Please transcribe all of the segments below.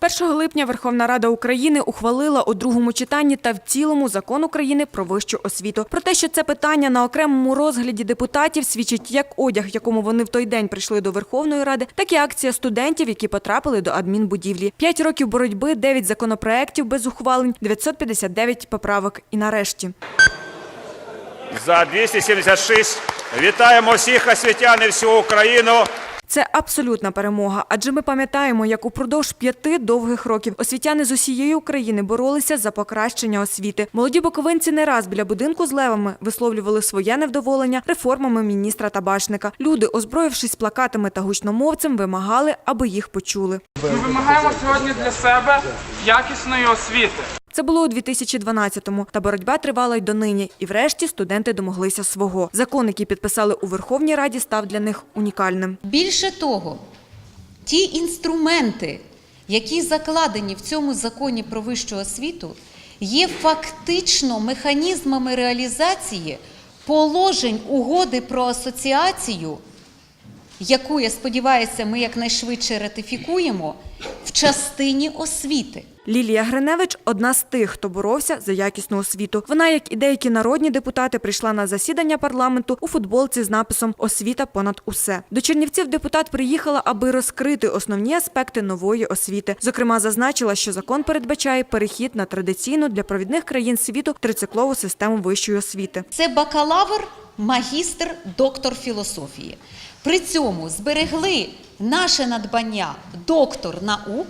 1 липня Верховна Рада України ухвалила у другому читанні та в цілому закон України про вищу освіту. Про те, що це питання на окремому розгляді депутатів свідчить як одяг, якому вони в той день прийшли до Верховної Ради, так і акція студентів, які потрапили до адмінбудівлі. П'ять років боротьби, 9 законопроєктів без ухвалень, 959 поправок. І нарешті. За 276. Вітаємо всіх освітян і всю Україну. Це абсолютна перемога, адже ми пам'ятаємо, як упродовж п'яти довгих років освітяни з усієї України боролися за покращення освіти. Молоді боковинці не раз біля будинку з левами висловлювали своє невдоволення реформами міністра Табачника. Люди, озброївшись плакатами та гучномовцем, вимагали, аби їх почули. Ми вимагаємо сьогодні для себе якісної освіти. Це було у 2012-му, та боротьба тривала й донині. І врешті студенти домоглися свого. Закон, який підписали у Верховній Раді, став для них унікальним. Більше того, ті інструменти, які закладені в цьому законі про вищу освіту, є фактично механізмами реалізації положень угоди про асоціацію, яку, я сподіваюся, ми якнайшвидше ратифікуємо в частині освіти. Лілія Гриневич одна з тих, хто боровся за якісну освіту. Вона, як і деякі народні депутати, прийшла на засідання парламенту у футболці з написом Освіта понад усе. До Чернівців депутат приїхала, аби розкрити основні аспекти нової освіти. Зокрема, зазначила, що закон передбачає перехід на традиційну для провідних країн світу трициклову систему вищої освіти. Це бакалавр, магістр, доктор філософії. При цьому зберегли наше надбання доктор наук,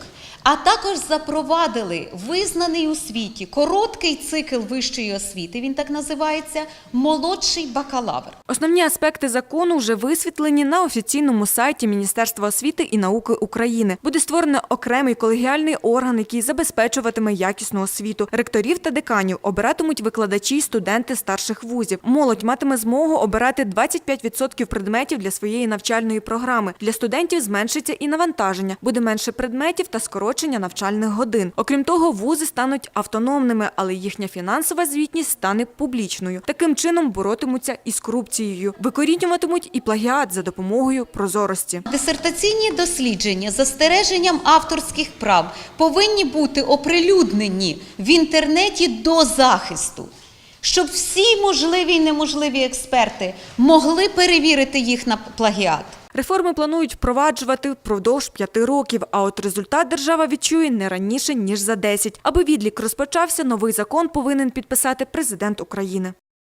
а також запровадили визнаний у світі короткий цикл вищої освіти. Він так називається молодший бакалавр. Основні аспекти закону вже висвітлені на офіційному сайті Міністерства освіти і науки України. Буде створено окремий колегіальний орган, який забезпечуватиме якісну освіту. Ректорів та деканів обиратимуть викладачі студенти старших вузів. Молодь матиме змогу обирати 25% предметів для своєї навчальної програми. Для студентів зменшиться і навантаження. Буде менше предметів та скорочення навчальних годин. Окрім того, вузи стануть автономними, але їхня фінансова звітність стане публічною. Таким чином боротимуться із корупцією, викорінюватимуть і плагіат за допомогою прозорості. Дисертаційні дослідження з застереженням авторських прав повинні бути оприлюднені в інтернеті до захисту, щоб всі можливі і неможливі експерти могли перевірити їх на плагіат. Реформи планують впроваджувати впродовж п'яти років, а от результат держава відчує не раніше ніж за 10. Аби відлік розпочався, новий закон повинен підписати президент України.